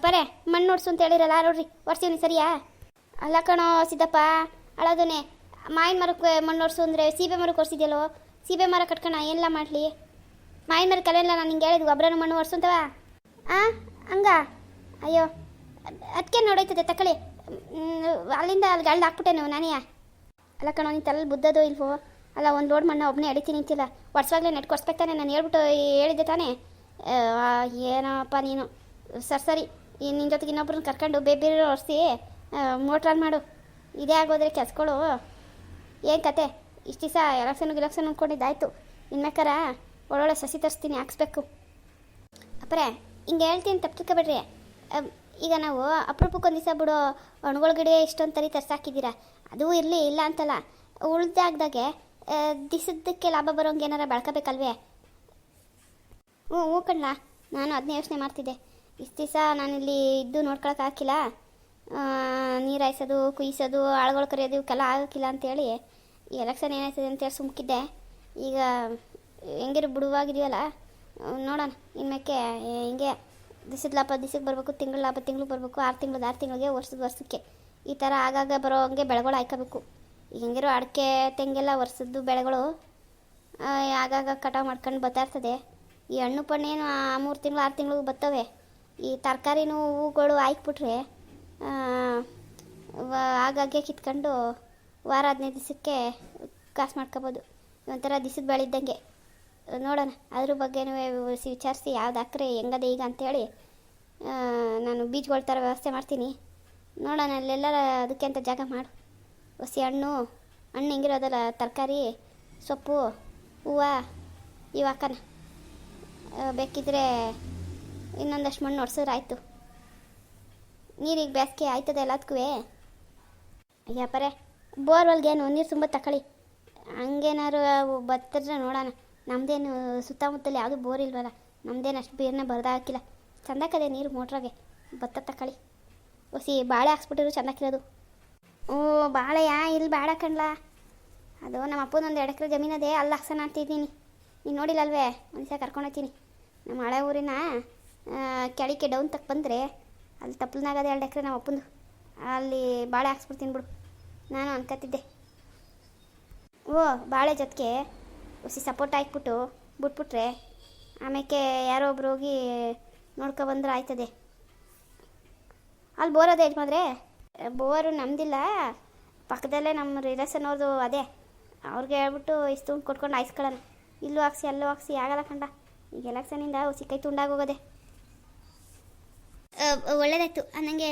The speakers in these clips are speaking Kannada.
ಅಪ್ಪರೇ ಮಣ್ಣು ನೋಡ್ಸು ಅಂತ ಹೇಳಿರಲ್ಲ, ನೋಡ್ರಿ ಒರ್ಸೀನಿ ಸರಿಯಾ? ಅಲ್ಲ ಕಣೋ, ಸಿದ್ದಪ್ಪ, ಅಳದನೆ, ಮಾವಿನ ಮರಕ್ಕೆ ಮಣ್ಣು ಒರ್ಸು ಅಂದರೆ ಸೀಬೆ ಮರಕ್ಕೆ ಒರ್ಸಿದ್ಯಲ್ಲೋ? ಸೀಬೆ ಮರ ಕಟ್ಕೋಣ, ಏನೆಲ್ಲ ಮಾಡಲಿ? ಮಾವಿನ ಮರ ಕಲೆಲ್ಲ ನಾನು ಹಿಂಗೆ ಹೇಳಿದ್ವಿ ಗೊಬ್ಬರನ ಮಣ್ಣು ಒರ್ಸುಂತವ ಆ, ಹಂಗ? ಅಯ್ಯೋ ಅದಕ್ಕೆ ನೋಡೈತದೆ ತಕೊಳ್ಳಿ ಅಲ್ಲಿಂದ ಅಲ್ಲಿ ಗಾಳಿ ಹಾಕ್ಬಿಟ್ಟೆ ನೀವು ನಾನೇ ಅಲ್ಲ ಕಣೋ, ನೀನು ತಲೆ ಬುದ್ದದೋ ಇಲ್ವೋ? ಅಲ್ಲ, ಒಂದು ಲೋಡ್ ಮಣ್ಣು ಒಬ್ಬನೇ ಎಳಿತೀನಿ ನಿಂತಿಲ್ಲ ವರ್ಷವಾಗಲೇ ನೆಟ್ ತಾನೆ, ನಾನು ಹೇಳ್ಬಿಟ್ಟು ಹೇಳಿದ್ದೆ ತಾನೇ. ಏನಪ್ಪ ನೀನು? ಸರ್, ಸರಿ. ಈ ನಿನ್ನ ಜೊತೆಗೆ ಇನ್ನೊಬ್ರನ್ನ ಕರ್ಕೊಂಡು ಬೇರೆ ಬೇರೆ ಒರೆಸಿ ಮೋಟ್ರ್ ಆನ್ ಮಾಡು. ಇದೇ ಆಗೋದ್ರೆ ಕೆಲ್ಸಗಳು ಏನು ಕತೆ? ಇಷ್ಟು ದಿವಸ ಎಲೆಕ್ಷನ್ ಗಿಲೆಕ್ಷನ್ ಅಂದ್ಕೊಂಡಿದ್ದಾಯ್ತು ಇನ್ಮೇಕಾರ ಒಳ್ಳೊಳ್ಳೆ ಸಸಿ ತರಿಸ್ತೀನಿ, ಹಾಕ್ಸ್ಬೇಕು. ಅಪ್ಪರೇ ಹಿಂಗೆ ಹೇಳ್ತೀನಿ ತಪ್ಪು ತಿಳ್ಕೊಬೇಡ್ರಿ ಈಗ ನಾವು ಅಪರೂಪಕ್ಕೊಂದು ದಿವಸ ಬಿಡೋ ಹಣ್ಣುಗಳ ಗಿಡ ಇಷ್ಟೊಂದು ತರಿ ತರ್ಸಾಕಿದ್ದೀರಾ? ಅದು ಇರಲಿ, ಇಲ್ಲ ಅಂತಲ್ಲ. ಉಳ್ದಾಗ್ದಾಗೆ ದಿಸದಕ್ಕೆ ಲಾಭ ಬರೋಂಗೆ ಏನಾರ ಬಳ್ಕೋಬೇಕಲ್ವೇ? ಹ್ಞೂ ಹ್ಞೂ ಕಣ್ಣ ನಾನು ಅದನ್ನೇ ಯೋಚನೆ ಮಾಡ್ತಿದ್ದೆ. ಇಷ್ಟು ದಿವಸ ನಾನಿಲ್ಲಿ ಇದ್ದು ನೋಡ್ಕೊಳಕ್ಕೆ ಹಾಕಿಲ್ಲ. ನೀರು ಹಾಯ್ಸೋದು ಕುಯ್ಸೋದು ಆಳುಗಳು ಕರೆಯೋದು ಇವಕ್ಕೆಲ್ಲ ಆಗೋಕ್ಕಿಲ್ಲ ಅಂತೇಳಿ ಎಲೆಕ್ಷನ್ ಏನಾಯ್ತದೆ ಅಂತೇಳಿ ಸುಮ್ಕಿದ್ದೆ. ಈಗ ಹೆಂಗಿರು ಬಿಡುವಾಗಿದೆಯಲ್ಲ ನೋಡೋಣ. ಇನ್ಮೇಕೆ ಹಿಂಗೆ ದಿಸದ ಲಾಭ ದಿಸಕ್ಕೆ ಬರಬೇಕು ತಿಂಗಳ ಲಾಭ ತಿಂಗ್ಳಿಗೆ ಬರಬೇಕು ಆರು ತಿಂಗ್ಳದ್ದು ಆರು ತಿಂಗಳಿಗೆ ವರ್ಷದ ವರ್ಷಕ್ಕೆ ಈ ಥರ ಆಗಾಗ ಬರೋ ಹಂಗೆ ಬೆಳೆಗಳು ಹಾಯ್ಕೋಬೇಕು. ಈಗ ಹೆಂಗಿರೋ ಅಡಿಕೆ ತೆಂಗೆಲ್ಲ ವರ್ಷದ್ದು ಬೆಳೆಗಳು ಆ, ಆಗಾಗ ಕಟಾವು ಮಾಡ್ಕೊಂಡು ಬರ್ತಾ ಈ ಹಣ್ಣು ಪಣ್ಣೇನು ಮೂರು ತಿಂಗಳು ಆರು ತಿಂಗಳು ಬರ್ತವೆ. ಈ ತರಕಾರಿನೂ ಹೂಗಳು ಹಾಕ್ಬಿಟ್ರೆ ಆಗಾಗ್ಗೆ ಕಿತ್ಕೊಂಡು ವಾರ ಹದಿನೈದು ದಿವಸಕ್ಕೆ ಕಾಸು ಮಾಡ್ಕೋಬೋದು. ಒಂಥರ ದಿಸದ ಬೆಳಿದ್ದಂಗೆ ನೋಡೋಣ. ಅದ್ರ ಬಗ್ಗೆನೂ ವಿಚಾರಿಸಿ, ಯಾವ್ದು ಹಾಕ್ರೆ, ಹೆಂಗದೆ ಈಗ ಅಂತೇಳಿ ನಾನು ಬೀಜಗಳ ಥರ ವ್ಯವಸ್ಥೆ ಮಾಡ್ತೀನಿ. ನೋಡೋಣ ಅಲ್ಲೆಲ್ಲ ಅದಕ್ಕೆ ಅಂತ ಜಾಗ ಮಾಡು. ಹೊಸಿ ಹಣ್ಣು ಹಣ್ಣು ಹೆಂಗಿರೋದಲ್ಲ, ತರಕಾರಿ, ಸೊಪ್ಪು, ಹೂವು, ಇವು ಹಾಕೋಣ. ಬೇಕಿದ್ರೆ ಇನ್ನೊಂದಷ್ಟು ಮಣ್ಣು ಒಡ್ಸಿದ್ರೆ ಆಯಿತು. ನೀರಿಗೆ ಬೇಸಿಗೆ ಆಯ್ತದ ಎಲ್ಲದಕ್ಕೂ ಅಯ್ಯಪ್ಪರೇ ಬೋರ್ವೆಲ್ಗೇನು ನೀರು ತುಂಬ ತಕೊಳ್ಳಿ ಹಂಗೇನಾರು ಬತ್ತಿದ್ರೆ ನೋಡೋಣ. ನಮ್ಮದೇನು ಸುತ್ತಮುತ್ತಲು ಯಾವುದು ಬೋರ್ ಇಲ್ವಲ್ಲ ನಮ್ಮದೇನು ಅಷ್ಟು ಬೀರನ್ನ ಬರ್ದ ಹಾಕಿಲ್ಲ ಚಂದಕ್ಕದೆ ನೀರು ಮೋಟ್ರಾಗೆ ಭತ್ತ ತಕೊಳ್ಳಿ ಹೊಸಿ ಬಾಳೆ ಹಾಕ್ಸ್ಬಿಟ್ಟಿರು ಚೆಂದಾಕಿರೋದು. ಓ, ಬಾಳೆಯಾ? ಇಲ್ಲಿ ಬೇಡ ಕಣ್ಲಾ. ಅದು ನಮ್ಮ ಅಪ್ಪನೊಂದು ಎರಡು ಎಕರೆ ಜಮೀನದೇ, ಅಲ್ಲಿ ಹಾಕ್ಸೋಣ ಅಂತಿದ್ದೀನಿ. ನೀನು ನೋಡಿಲ್ಲಲ್ವೇ? ಒಂದ್ಸಲ ಕರ್ಕೊಂಡು ಹೋಗ್ತೀನಿ. ನಮ್ಮ ಹಳೆ ಊರಿನ ಕೆಳಕ್ಕೆ ಡೌನ್ ತಕ್ಕ ಬಂದರೆ ಅಲ್ಲಿ ತಪ್ಪಲ್ನಾಗದೆ ಎರಡು ಎಕರೆ ನಮ್ಮ ಅಪ್ಪಂದು, ಅಲ್ಲಿ ಬಾಳೆ ಹಾಕ್ಸ್ಬಿಡ್ತೀನಿ ಬಿಡು. ನಾನು ಅನ್ಕೋತಿದ್ದೆ ಓ, ಬಾಳೆ ಜೊತೆಗೆ ಹುಸಿ ಸಪೋರ್ಟ್ ಹಾಕ್ಬಿಟ್ಟು ಬಿಟ್ಬಿಟ್ರೆ ಆಮೇಲೆ ಯಾರೋ ಒಬ್ರು ಹೋಗಿ ನೋಡ್ಕೊಬಂದ್ರೆ ಆಯ್ತದೆ. ಅಲ್ಲಿ ಬೋರ್ ಅದೇ ಯಜಮಾನ್ರೆ? ಬೋರು ನಮ್ದಿಲ್ಲ, ಪಕ್ಕದಲ್ಲೇ ನಮ್ಮ ರಿಲೇಷನ್ ಅವ್ರದ್ದು ಅದೇ. ಅವ್ರಿಗೆ ಹೇಳ್ಬಿಟ್ಟು ಇಷ್ಟು ಕೊಟ್ಕೊಂಡು ಹಾಯ್ಸ್ಕೊಳ್ಳೋಣ ಇಲ್ಲೂ ಹಾಕ್ಸಿ, ಅಲ್ಲೂ ಹಾಕ್ಸಿ, ಆಗಲ್ಲ ಕಂಡ. ಈಗ ಎಲೆಕ್ಷನಿಂದ ಸಿಕ್ಕೈ ತುಂಡಾಗೋಗೋದೆ ಒಳ್ಳೇದಾಯ್ತು. ನನಗೆ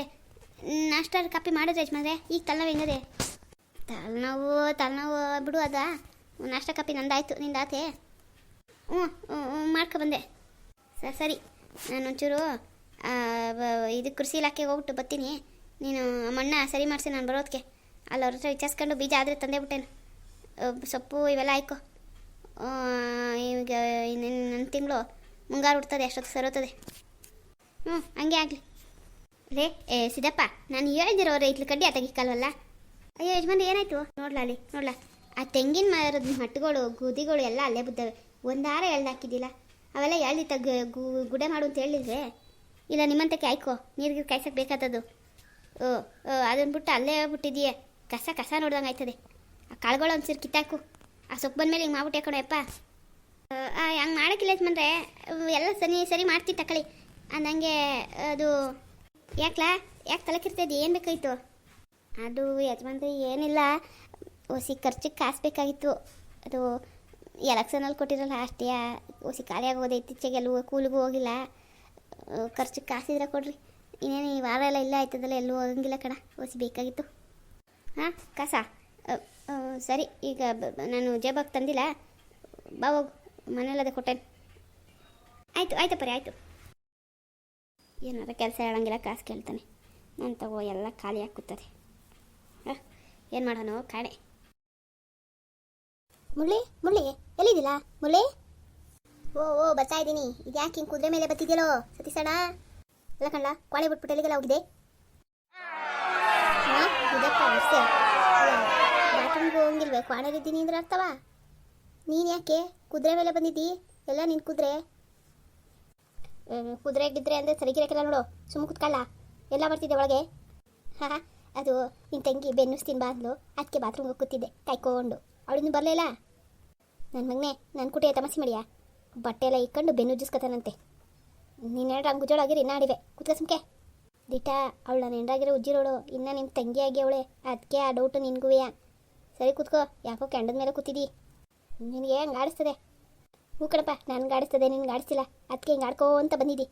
ನಾಷ್ಟ ಕಾಪಿ ಮಾಡಿದ್ರೆ ಯಜಮಾನ್ರೆ ಈಗ ತಲೆನೋವು ಹೆಂಗದೆ? ತಲೆನೋವು ತಲೆನೋವು ಬಿಡು ಅದ. ನಾಷ್ಟ ಕಾಪಿ ನಂದಾಯ್ತು ನಿಂದಾತೆ. ಹ್ಞೂ ಮಾಡ್ಕೊಬಂದೆ ಸರಿ ಸರಿ. ನಾನು ಒಂಚೂರು ಆ, ಇದು ಕೃಷಿ ಇಲಾಖೆಗೆ ಹೋಗ್ಬಿಟ್ಟು ಬರ್ತೀನಿ. ನೀನು ಮಣ್ಣ ಸರಿ ಮಾಡಿಸಿ ನಾನು ಬರೋದಕ್ಕೆ ಅಲ್ಲಿ ಅವ್ರ ಹತ್ರ ವಿಚಾರಿಸ್ಕೊಂಡು ಬೀಜ ಆದರೆ ತಂದೆ ಬಿಟ್ಟೇನು. ಸೊಪ್ಪು ಇವೆಲ್ಲ ಆಯ್ಕೊ ಈಗ ನನ್ನ ತಿಂಗಳು ಮುಂಗಾರು ಹುಡ್ತದೆ ಅಷ್ಟೊತ್ತು ಸರೋತದೆ. ಹ್ಞೂ, ಹಂಗೆ ಆಗಲಿ. ರೇ, ಏ, ಸಿದ್ದಪ್ಪ, ನಾನು ಹೇಳ್ದಿರೋ ರೈತ್ಲು ಕಡ್ಡಿ ತೆಗಿಕಲ್ವಲ್ಲ ಅಯ್ಯೋ ಯಜಮಾನ್ ಏನಾಯ್ತು? ನೋಡ್ಲಾ ಅಲ್ಲಿ, ನೋಡ್ಲಾ. ಆ ತೆಂಗಿನ ಮರದ ಮಟ್ಟುಗಳು, ಗುದಿಗಳು ಎಲ್ಲ ಅಲ್ಲೇ ಬಿದ್ದವೆ. ಒಂದಾರ ಎಳ್ದು ಹಾಕಿದ್ದಿಲ್ಲ ಅವೆಲ್ಲ ಎಳ್ದು ತಗ ಗುಡೆ ಮಾಡು ಅಂತ ಹೇಳಿದ್ರೆ ಇಲ್ಲ, ನಿಮ್ಮಂತಕ್ಕೆ ಕಾಯ್ಕೋ ನೀರಿಗೆ ಕಾಯ್ಸಕ್ಕೆ ಬೇಕಾದದು ಓ ಓ ಅದನ್ನ ಬಿಟ್ಟು ಅಲ್ಲೇ ಬಿಟ್ಟಿದೀಯ ಕಸ ಕಸ ನೋಡ್ದಂಗೆ ಆಯ್ತದೆ. ಆ ಕಾಳುಗಳು ಒಂದ್ಸರಿ ಕಿತ್ತಾಕು. ಆ ಸೊಪ್ಪು ಬಂದ್ಮೇಲೆ ಹಿಂಗೆ ಮಾಡ್ಬಿಟ್ಟೆ ಕಣಪ್ಪ ಹಂಗೆ ಮಾಡೋಕ್ಕಿಲ್ಲ ಯಜಮಾನ್ರೆ. ಎಲ್ಲ ಸರಿ ಸರಿ ಮಾಡ್ತೀನಿ ತಕೊಳ್ಳಿ ಅಂದಂಗೆ ಅದು ಯಾಕ್ಲಾ? ಯಾಕೆ ತಲೆ ಕಿರ್ತೈತಿ ಏನು ಬೇಕಾಯಿತು? ಅದು ಯಜಮಾನ್ರಿ ಏನಿಲ್ಲ. ಹೊಸಿ ಖರ್ಚಿಗೆ ಕಾಸು ಬೇಕಾಗಿತ್ತು. ಅದು ಎಲೆಕ್ಷನಲ್ಲಿ ಕೊಟ್ಟಿರಲ್ಲ, ಅಷ್ಟೇ. ಹೊಸಿ ಖಾಲಿ ಆಗೋದೆ, ಇತ್ತೀಚೆಗೆ ಎಲ್ಲೂ ಕೂಲಿಗೂ ಹೋಗಿಲ್ಲ. ಖರ್ಚಿಗೆ ಕಾಸಿದ್ರೆ ಕೊಡ್ರಿ. ಇನ್ನೇನು ಈ ವಾರ ಎಲ್ಲ ಇಲ್ಲ ಆಯ್ತದಲ್ಲ, ಎಲ್ಲೂ ಹೋಗಂಗಿಲ್ಲ ಕಣ. ಹೊಸಿ ಬೇಕಾಗಿತ್ತು. ಹಾಂ, ಕಸ. ಸರಿ, ಈಗ ನಾನು ಜೇಬಾಗಿ ತಂದಿಲ್ಲ. ಬಾ ಹೋಗು ಮನೇಲದೆ ಕೊಟ್ಟೆ ಆಯಿತು, ಆಯ್ತಪ್ಪ ರೀ, ಆಯಿತು. ಏನಾರ ಕೆಲಸ ಹೇಳಂಗಿಲ್ಲ, ಕಾಸು ಕೇಳ್ತಾನೆ. ನಾನು ತಗೋ, ಎಲ್ಲ ಖಾಲಿ ಹಾಕುತ್ತದೆ ಹಾಂ, ಏನು ಮಾಡೋಣ ಕಾಡೆ ಮುಳ್ಳಿ ಮುಳ್ಳಿ ಎಲ್ಲಿದ್ದಿಲ್ಲ ಮುಳ್ಳಿ ಓ ಓ, ಬರ್ತಾ ಇದ್ದೀನಿ. ಇದ್ಯಾಕೆ ಹಿಂಗೆ ಕುದುರೆ ಮೇಲೆ ಬತ್ತಿದ್ಯಲ್ಲೋ ಸತೀಸಣ್ಣ ಎಲ್ಲ ಕಣ್ಣ ಕೋಳಿ ಬಿಟ್ಬಿಟ್ಟು ಎಲ್ಲಿಗೆಲ್ಲ ಹೋಗಿದೆ ಹೋಗಿಲ್ವೇ ಕೋಣೆಲಿದ್ದೀನಿ ಅಂದ್ರೆ ಅರ್ಥವಾ? ನೀನು ಯಾಕೆ ಕುದುರೆ ಮೇಲೆ ಬಂದಿದ್ದಿ? ಎಲ್ಲ ನಿನ್ನ ಕುದುರೆ. ಕುದುರೆ ಗಿದ್ರೆ ಅಂದರೆ ಸರಿಗಿರಕ್ಕೆಲ್ಲ ನೋಡು. ಸುಮ್ಮ ಕುತ್ಕೊಳ್ಳ. ಎಲ್ಲ ಬರ್ತಿದ್ದೆ ಒಳಗೆ. ಹಾಂ ಅದು ನಿನ್ನ ತಂಗಿ ಬೆನ್ನಿಸ್ತೀನಿ ತಿನ್ ಅಂದ್ಲು ಅದಕ್ಕೆ ಬಾತ್ರೂಮ್ಗೆ ಕೂತಿದ್ದೆ. ಕಾಯ್ಕೊಂಡು. ಅವಳಿಂದ ಬರಲಿಲ್ಲ? ನನ್ನ ಮಗನೇ ನನ್ನ ಕುಟಿಯ ತಮಸಿ ಮಾಡಿಯಾ? ಬಟ್ಟೆ ಎಲ್ಲ ಇಕ್ಕೊಂಡು ಬೆನ್ನು ಉಜ್ಜಿಸ್ಕೊತಾನಂತೆ ನೀನು ಎರಡು ಹಂಗೆ ಉಜ್ಜೋಳಾಗಿರಿ ನಾಡಿವೆ ಕುತ್ಕ ಸುಮ್ಕೆ. ದಿಟ ಅವಳು ನಾನು ಹೆಂಡಾಗಿರೋ ಉಜ್ಜಿರೋಳು ಇನ್ನ ನಿಮ್ಮ ತಂಗಿ ಆಗಿ ಅವಳೆ. ಅದಕ್ಕೆ ಆ ಡೌಟು ನಿನ್ಗುವೆಯಾ ಸರಿ ಕೂತ್ಕೋ. ಯಾಕೋ ಕೆಂಡದ ಮೇಲೆ ಕೂತಿದ್ದಿ ನಿನಗೆ ಹಂಗೆ ಆಡಿಸ್ತದೆ. ಹೂ ಕಣಪ್ಪ ನಾನು ಗಾಡಿಸ್ತದೆ, ನೀನು ಗಾಡಿಸಿಲ್ಲ ಅದಕ್ಕೆ ಹಿಂಗೆ ಆಡ್ಕೋ ಅಂತ ಬಂದಿದ್ದಿ.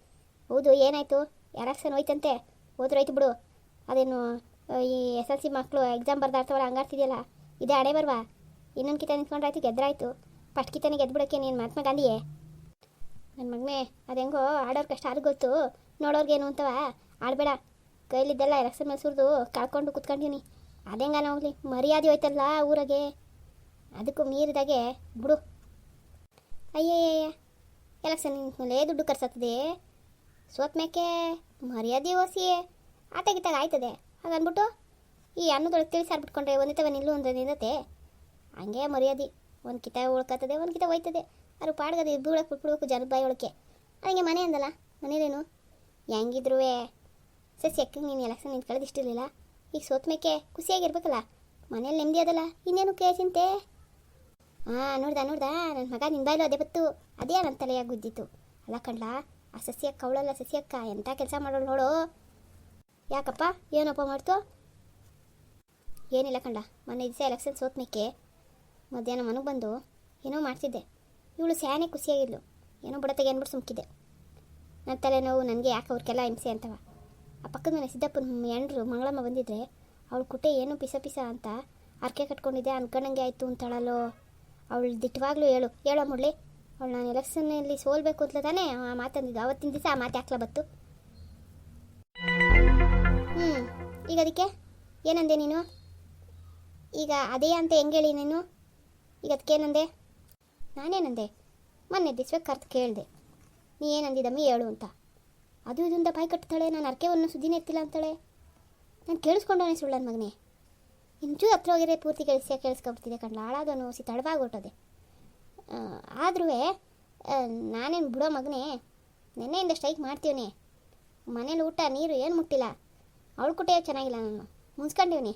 ಹೌದು, ಏನಾಯಿತು? ಯಾರಾಕ್ಸನ್ ಹೋಯ್ತಂತೆ? ಹೋದ್ರೋಯ್ತು ಬಿಡು. ಅದೇನು ಈ ಎಸ್ ಎಲ್ ಸಿ ಮಕ್ಕಳು ಎಕ್ಸಾಮ್ ಬರ್ದಾಡ್ತವಲ್ಲ ಹಂಗಾಡ್ತಿದ್ಯಲ್ಲ ಇದೇ ಅಡೆ ಬರ್ವಾ? ಇನ್ನೊಂದು ಕಿತ ನಿಂತ್ಕೊಂಡ್ರಾಯ್ತು ಗೆದ್ರಾಯ್ತು. ಫಸ್ಟ್ ಕಿತನಿಗೆ ಗೆದ್ಬಿಡೋಕ್ಕೆ ನೀನು ಮಹಾತ್ಮ ಗಾಂಧಿಯೇ? ನನ್ನ ಮಗನೇ ಅದು ಹೆಂಗೋ ಆಡೋರ್ ಕಷ್ಟ ಅದು ಗೊತ್ತು. ನೋಡೋರ್ಗೇನು ಅಂತವ? ಆಡಬೇಡ. ಕೈಲಿದ್ದೆಲ್ಲ ಎಲೆಕ್ಷನ್ ಮೇಲೆ ಸುರಿದು ಕಳ್ಕೊಂಡು ಕುತ್ಕೊಂಡಿನಿ ಅದೆಂಗಾನ ಹೋಗ್ಲಿ? ಮರ್ಯಾದೆ ಹೋಯ್ತಲ್ಲ ಊರಾಗೆ. ಅದಕ್ಕೂ ಮೀರಿದಾಗೆ, ಬಿಡು. ಅಯ್ಯಯ್ಯಯ್ಯ. ಎಲೆಕ್ಷನ್ ನಿಂತ್ಮೇಲೆ ದುಡ್ಡು ಕರ್ಸತ್ತದೆ ಸೋತ್ ಮೇಕೆ ಮರ್ಯಾದೆ ಓಸಿಯೇ. ಆಟ ಗಿತ್ತಾಗ ಆಯ್ತದೆ. ಹಾಗನ್ಬಿಟ್ಟು ಈ ಅನ್ನದೊಳಗೆ ತಿಳಿಸಾರ್ಬಿಟ್ಕೊಂಡ್ರೆ ಒಂದಿತವ ನಿಲ್ಲು ಅಂದ್ರೆ ನಿಲ್ಲತ್ತೆ ಹಂಗೆ ಮರ್ಯಾದೆ. ಒಂದು ಕಿತ ಉಳ್ಕತ್ತದೆ ಒಂದು ಕಿತ ಹೋಯ್ತದೆ. ಅವ್ರು ಪಾಡ್ಗದು ಇಬ್ಬರು ಒಳಗೆ ಬಿಟ್ಬಿಡ್ಬೇಕು ಜನದ ಬಾಯಿ ಒಳಕ್ಕೆ. ಮನೆ ಅಂದಲ್ಲ, ಮನೇಲೇನು? ಹೆಂಗಿದ್ರು ಸಸಿ ಅಕ್ಕ ನೀನು ಎಲೆಕ್ಷನ್ ನಿಂತ್ಕೊಳ್ಳೋದು ಇಷ್ಟಿರಲಿಲ್ಲ? ಈಗ ಸೋತ್ ಮೇಕೆ ಖುಷಿಯಾಗಿರ್ಬೇಕಲ್ಲ? ಮನೇಲಿ ನೆಮ್ಮದಿ ಅದಲ್ಲ? ಇನ್ನೇನು ಕೇಳಿ ಚಿಂತೆ? ಹಾಂ ನೋಡ್ದ ನೋಡ್ದ ನನ್ನ ಮಗ ನಿನ್ನ ಬಾಯ್ಲು ಅದೇ ಬತ್ತು. ಅದೇ ನನ್ನ ತಲೆಯಾಗಿ ಗುದ್ದಿತ್ತು. ಅಲ್ಲ ಕಂಡ್ಲ ಆ ಸಸ್ಯಕ್ಕ ಅವಳಲ್ಲ ಸಸ್ಯಕ್ಕ ಎಂಥ ಕೆಲಸ ಮಾಡೋಳು ನೋಡು. ಯಾಕಪ್ಪ ಏನಪ್ಪ ಮಾಡ್ತು? ಏನಿಲ್ಲ ಕಂಡ ಮೊನ್ನೆ ದಿವಸ ಎಲೆಕ್ಷನ್ ಸೋತ್ನಿಕ್ಕೆ. ಮಧ್ಯಾಹ್ನ ಮನೆಗೆ ಬಂದು ಏನೋ ಮಾಡ್ತಿದ್ದೆ. ಇವಳು ಸ್ಯಾನೆ ಖುಷಿಯಾಗಿದ್ಲು. ಏನೋ ಬುಡತೆಗೆ ಅಂದ್ಬಿಟ್ಟು ಸುಮ್ಕಿದ್ದೆ. ನನ್ನ ತಲೆನೋವು, ನನಗೆ ಯಾಕೆ ಅವ್ರಿಗೆಲ್ಲ ಹಿಂಸೆ ಅಂತವ? ಆ ಪಕ್ಕದ ಮನೆ ಸಿದ್ದಪ್ಪನ ಎಂಡ್ರು ಮಂಗಳಮ್ಮ ಬಂದಿದ್ರೆ, ಅವಳು ಕುಟೆ ಏನು ಪಿಸ ಪಿಸ ಅಂತ ಅರ್ಕೆ ಕಟ್ಕೊಂಡಿದ್ದೆ, ಅನ್ಕೊಂಡಂಗೆ ಆಯಿತು ಅಂತಾಳಲ್ಲೋ. ಅವಳು ದಿಟ್ಟವಾಗ್ಲೂ ಹೇಳು, ಹೇಳೋ ಮುಡ್ಲಿ ಅವಳು ನಾನು ಎಲೆಕ್ಷನ್ನಲ್ಲಿ ಸೋಲ್ಬೇಕು ಅಂತಲೇ ತಾನೇ ಆ ಮಾತಂದಿದ್ದು. ಅವತ್ತಿನ ದಿವಸ ಆ ಮಾತು ಹಾಕ್ಲ ಬತ್ತು. ಹ್ಞೂ ಈಗ ಅದಕ್ಕೆ? ಏನಂದೆ ನೀನು? ಈಗ ಅದೇ ಅಂತ ಹೆಂಗೆ ಹೇಳಿ ನೀನು? ಈಗ ಅದಕ್ಕೇನಂದೆ ನಾನೇನಂದೆ? ಮೊನ್ನೆ ದಿವ್ಸ ಕರ್ತು ಕೇಳಿದೆ. ನೀ ಏನಂದಿದ್ದಮ್ಮಿ ಹೇಳು ಅಂತ. ಅದು ಇದೊಂದು ಬಾಯಿ ಕಟ್ತಾಳೆ, ನಾನು ಅರ್ಕೆವನ್ನು ಸುದ್ದಿನೇ ಎತ್ತಿಲ್ಲ ಅಂತಾಳೆ. ನಾನು ಕೇಳಿಸ್ಕೊಂಡವನೇ ಸುಳ್ಳು ನನ್ನ ಮಗನೇ. ಇಂಚೂ ಹತ್ರ ಹೋಗಿದ್ರೆ ಪೂರ್ತಿ ಕೇಳಿಸಿ ಕೇಳಿಸ್ಕೊಬಿಡ್ತಿದೆ ಕಣ್ಣ ಹಾಳಾಗ ನೋಸಿ ತಡವಾಗೊಟ್ಟದೆ ಆದ್ರೂ ನಾನೇನು ಬಿಡೋ ಮಗನೇ, ನಿನ್ನೆಯಿಂದ ಸ್ಟ್ರೈಕ್ ಮಾಡ್ತೀವನಿ. ಮನೇಲಿ ಊಟ, ನೀರು ಏನು ಮುಟ್ಟಿಲ್ಲ. ಅವಳು ಕುಟೆಯೋ ಚೆನ್ನಾಗಿಲ್ಲ ನಾನು. ಮುನ್ಸ್ಕೊಂಡಿವ್ನಿ.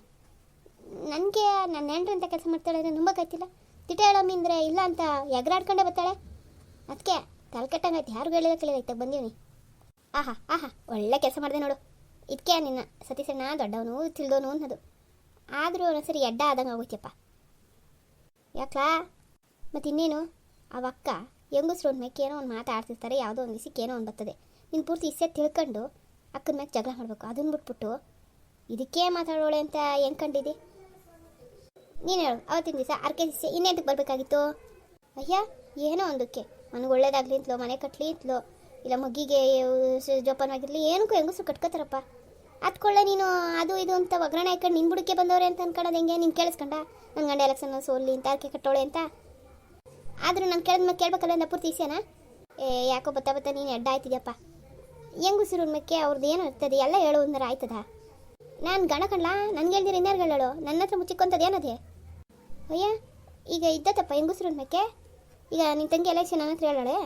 ನನಗೆ ನನ್ನ ನೆಂಟ್ರು ಅಂತ ಕೆಲಸ ಮಾಡ್ತಾಳೆ ಅಂದರೆ ನಂಬಕ್ಕಾಯ್ತಿಲ್ಲ ತಿಟ್ಟ ಹೇಳಮ್ಮಿ ಅಂದರೆ ಇಲ್ಲ ಅಂತ ಎಗರಾಡ್ಕೊಂಡೇ ಬರ್ತಾಳೆ. ಅದಕ್ಕೆ ತಲೆ ಕೆಟ್ಟಂಗಾಯ್ತು. ಯಾರು ಹೇಳಿದ ಕೇಳಿದ ಬಂದೀವಿ ಆಹಾ ಆಹಾ, ಒಳ್ಳೆ ಕೆಲಸ ಮಾಡಿದೆ ನೋಡು. ಇದಕ್ಕೆ ನಿನ್ನ ಸತೀಶಣ್ಣ ದೊಡ್ಡವನು ತಿಳಿದೋನು ಅನ್ನೋದು. ಆದರೂ ಒಂದೊಂದ್ಸರಿ ಎಡ್ಡ ಆದಂಗೆ ಆಗೋಯ್ತಪ್ಪ. ಯಾಕಲಾ? ಮತ್ತು ಇನ್ನೇನು? ಅಕ್ಕ ಹೆಂಗಸ್ರು ಮ್ಯಾಕೆ ಏನೋ ಒಂದು ಮಾತಾಡ್ತಿರ್ತಾರೆ ಯಾವುದೋ ಒಂದು ದಿವಸಕ್ಕೆ ಏನೋ ಒಂದು ಬರ್ತದೆ. ನಿನ್ನ ಪೂರ್ತಿ ಇಸ್ಸೆ ತಿಳ್ಕೊಂಡು ಅಕ್ಕನ ಮ್ಯಾಗೆ ಜಗಳ ಮಾಡಬೇಕು. ಅದನ್ನ ಬಿಟ್ಬಿಟ್ಟು ಇದಕ್ಕೆ ಮಾತಾಡೋಳೆ ಅಂತ ಹೆಂಗೆ ಕಂಡಿದ್ದಿ ನೀನು ಹೇಳು, ಅವತ್ತಿನ ದಿವಸ ಅರ್ಕೆ ದಿವಸ ಇನ್ನೆಂತಕ್ಕೆ ಬರಬೇಕಾಗಿತ್ತು? ಅಯ್ಯ, ಏನೋ ಒಂದಕ್ಕೆ. ನನಗೆ ಒಳ್ಳೇದಾಗ್ಲಿ ಅಂತಲೋ, ಮನೆ ಕಟ್ಟಲಿ ಅಂತಲೋ, ಇಲ್ಲ ಮಗ್ಗಿಗೆ ಜೋಪನ್ ಜೋಪಾನವಾಗಿರಲಿ, ಏನಕ್ಕೂ ಹೆಂಗಸ್ರು ಕಟ್ಕೋತಾರಪ್ಪ. ಅದ್ಕೊಳ್ಳೆ ನೀನು, ಅದು ಇದು ಅಂತ ಒಗ್ಗರಣೆ ಹಾಕೊಂಡು ನಿನ್ನ ಬುಡಕ್ಕೆ ಬಂದವ್ರೆ ಅಂತ ಅನ್ಕೊಳ್ಳೋದು ಹೆಂಗೆ? ನೀನು ಕೇಳಿಸ್ಕೊಂಡ? ನನ್ನ ಗಂಡ ಎಲೆಕ್ಷನ್ ಸೋಲ್ಲಿ ಅಂತ ಅರ್ಕೆ ಕಟ್ಟೋಳೆ ಅಂತ. ಆದರೂ ನಾನು ಕೇಳಿದ್ಮೇಲೆ ಕೇಳ್ಬೇಕಲ್ಲ ಅಂತ ಪೂರ್ತಿ ಇಸ್ಯಾನ ಏ, ಯಾಕೋ ಬತ್ತಾ ಬತ್ತಾ ನೀನು ಎಡ್ಡ ಆಯ್ತಿದ್ಯಪ್ಪ. ಹೆಂಗುಸಿರು ಮೆಕ್ಕೆ ಅವ್ರದ್ದು ಏನು ಇರ್ತದೆ ಎಲ್ಲ ಹೇಳು ಅಂದ್ರೆ ಆಯ್ತದ. ನಾನು ಗಣ ಕಣ್ಲ? ನನ್ಗೆ ಹೇಳ್ದಿರ ಇನ್ಯಾರು ಹೇಳೋಳು? ನನ್ನ ಹತ್ರ ಮುಚ್ಚಿಕೊಂತದ್ದು ಏನದೇ? ಅಯ್ಯ, ಈಗ ಇದ್ದತ್ತಪ್ಪ ಹೆಂಗುಸಿರು ಮೆಕ್ಕೆ ಈಗ ನಿನ್ನ ತಂಗಿ ಎಲೆಕ್ಷನ್ ನನ್ನ ಹತ್ರ ಹೇಳೋಳೆ?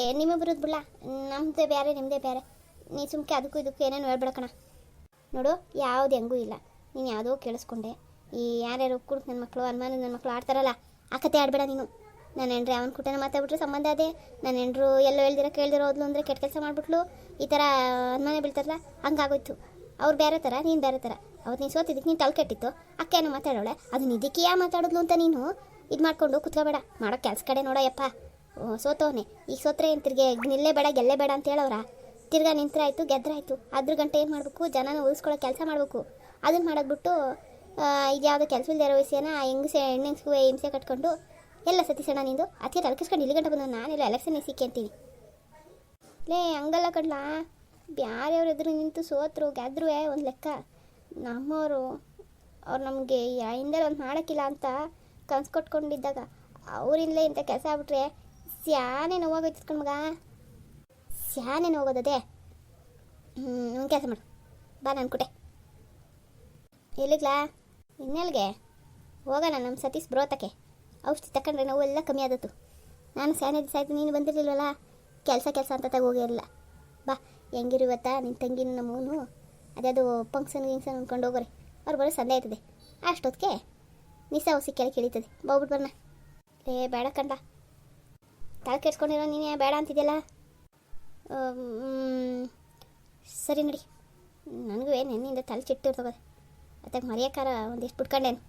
ಏ ನಿಮ್ಮಿಬ್ಬರದ್ದು ಬಿಡ್ಲ? ನಮ್ಮದೇ ಬೇರೆ ನಿಮ್ಮದೇ ಬೇರೆ ನೀ ಸುಮ್ಕೆ ಅದಕ್ಕೂ ಇದಕ್ಕೂ ಏನೇನು ಹೇಳ್ಬಿಡಕಣ ನೋಡು, ಯಾವ್ದು ಹೆಂಗೂ ಇಲ್ಲ. ನೀನು ಯಾವುದೋ ಕೇಳಿಸ್ಕೊಂಡೆ. ಈ ಯಾರ್ಯಾರು ಕುಡ್ದು ನನ್ನ ಮಕ್ಕಳು ಅನುಮಾನ ನನ್ನ ಮಕ್ಕಳು ಆಡ್ತಾರಲ್ಲ, ಆ ಕತೆ ಆಡಬೇಡ ನೀನು. ನನ್ನ ಹೆಂಡ್ರೆ ಅವನ ಕುಟನ ಮಾತಾಡ್ಬಿಟ್ರೆ ಸಂಬಂಧ ಅದೇ. ನನ್ನ ಹೆಂಡ್ರು ಎಲ್ಲೋ ಹೇಳ್ದಿರ ಕೇಳ್ದಿರೋ ಹೋದ್ಲು ಅಂದರೆ ಕೆಟ್ಟ ಕೆಲಸ ಮಾಡಿಬಿಟ್ಲು. ಈ ಥರ ಅನುಮಾನ ಬೀಳ್ತಾರಲ್ಲ, ಹಂಗಾಗೋಯ್ತು. ಅವ್ರು ಬೇರೆ ಥರ ನೀನು ಬೇರೆ ಥರ ಅವತ್ತು ನೀನು ಸೋತಿದ್ದಕ್ಕೆ ನೀನು ತಲೆ ಕೆಟ್ಟಿತ್ತು. ಅಕ್ಕ ಏನೋ ಮಾತಾಡೋಳೆ. ಅದು ನಿದ್ದಕ್ಕೆ ಯಾ ಮಾತಾಡಿದ್ಲು ಅಂತ ನೀನು? ಇದು ಮಾಡ್ಕೊಂಡು ಕುತ್ಕೋಬೇಡ. ಮಾಡೋ ಕೆಲಸ ಕಡೆ ನೋಡೋಯಪ್ಪ ಸೋತವನೆ. ಈಗ ಸೋತ್ರೆ ಏನು ತಿರ್ಗೆ ನಿಲ್ಲೇ ಬೇಡ ಗೆಲ್ಲೇ ಬೇಡ ಅಂತ ಹೇಳೋರ ತಿರ್ಗಾ ನಿಂತರಾಯ್ತು, ಗೆದ್ರಾಯ್ತು. ಅದ್ರ ಗಂಟೆ ಏನು ಮಾಡಬೇಕು? ಜನನ ಉಳಿಸ್ಕೊಳ್ಳೋ ಕೆಲಸ ಮಾಡಬೇಕು. ಅದನ್ನು ಮಾಡೋದ್ಬಿಟ್ಟು ಇದು ಯಾವುದೋ ಕೆಲಸ ಇಲ್ಲದೆ ವಿಷಯನ ಹೆಂಗಸೆ ಹೆಣ್ಣೆಂಗ್ಸ್ಗೂ ಹಿಂಸೆ ಕಟ್ಕೊಂಡು, ಎಲ್ಲ ಸತೀಸಣ್ಣ ನಿಂದು ಅದಕ್ಕೆ ತಲೆಕಿಸ್ಕೊಂಡು ಇಲ್ಲಿ ಗಂಟೆ ಬಂದು ನಾನೆಲ್ಲ ಎಲೆಕ್ಷನ್ ಸಿಕ್ಕಂತೀನಿ ಲೇ, ಹಂಗಲ್ಲ ಕಡ್ಲ ಬ್ಯಾರೆಯವ್ರು ಎದುರು ನಿಂತು ಸೋತರು ಗೆದ್ರು ಒಂದು ಲೆಕ್ಕ. ನಮ್ಮವರು, ಅವ್ರು ನಮಗೆ ಹಿಂದೆ ಒಂದು ಮಾಡೋಕ್ಕಿಲ್ಲ ಅಂತ ಕನ್ಸು ಕೊಟ್ಕೊಂಡಿದ್ದಾಗ, ಅವರಿಂದಲೇ ಇಂಥ ಕೆಲಸ ಆಗ್ಬಿಟ್ರೆ, ಸ್ಯಾನೆ ನೋವಾಗೋಯ್ತು ಮಗ. ಸ್ಯಾನೆ ಹೋಗೋದದೆ. ಹ್ಞೂ ಒಂದು ಕೆಲಸ ಮಾಡು. ಬಾ ನಾನು ಕುಟೆ. ಎಲ್ಲಿಗ್ಲಾ? ಇನ್ನೆಲ್ಗೆ? ಹೋಗೋಣ ನಮ್ಮ ಸತೀಶ್ ಬ್ರೋತಕ್ಕೆ ಔಷಧಿ ತಕೊಂಡ್ರೆ ನೋವು ಎಲ್ಲ ಕಮ್ಮಿ ಆದತ್ತು ನಾನು ಸ್ಯಾನೆ ದಿವಸ ಆಯ್ತು ನೀನು ಬಂದಿರಲಿಲ್ವಲ್ಲ? ಕೆಲಸ ಕೆಲಸ ಅಂತ ತಗೋಗಿರಲಿಲ್ಲ ಬಾ ಹೆಂಗಿರುವತ್ತಾ ನಿನ್ನ ತಂಗಿನ ನಮ್ಮನು? ಅದ್ಯಾವುದು ಫಂಕ್ಷನ್ ಗಿಂಕ್ಷನ್ ಅಂದ್ಕೊಂಡು ಹೋಗೋರಿ. ಅವ್ರು ಬರೋ ಸಂದೇ ಆಯ್ತದೆ. ಅಷ್ಟೊತ್ತಿಗೆ ನಿಸ ಹೊಸಿ ಕೆಳಗೆ ಇಳಿತದೆ ಹೋಗ್ಬಿಟ್ಟು ಬರ್ನ. ಏ ಬೇಡ ಕಂಡ. ತಲೆ ಕೆಡ್ಸ್ಕೊಂಡಿರೋ ನೀನೇ, ಬೇಡ ಅಂತಿದ್ಯಲ್ಲ? ಸರಿ ನಡಿ. ನನಗೂ ನಿನ್ನಿಂದ ತಲೆ ಚಿಟ್ಟು ಇರ್ತದೆ ಅದಕ್ಕೆ ಮರೆಯೋಕ್ಕಾರ ಒಂದಿಷ್ಟು ಬಿಟ್ಕೊಂಡೇನು.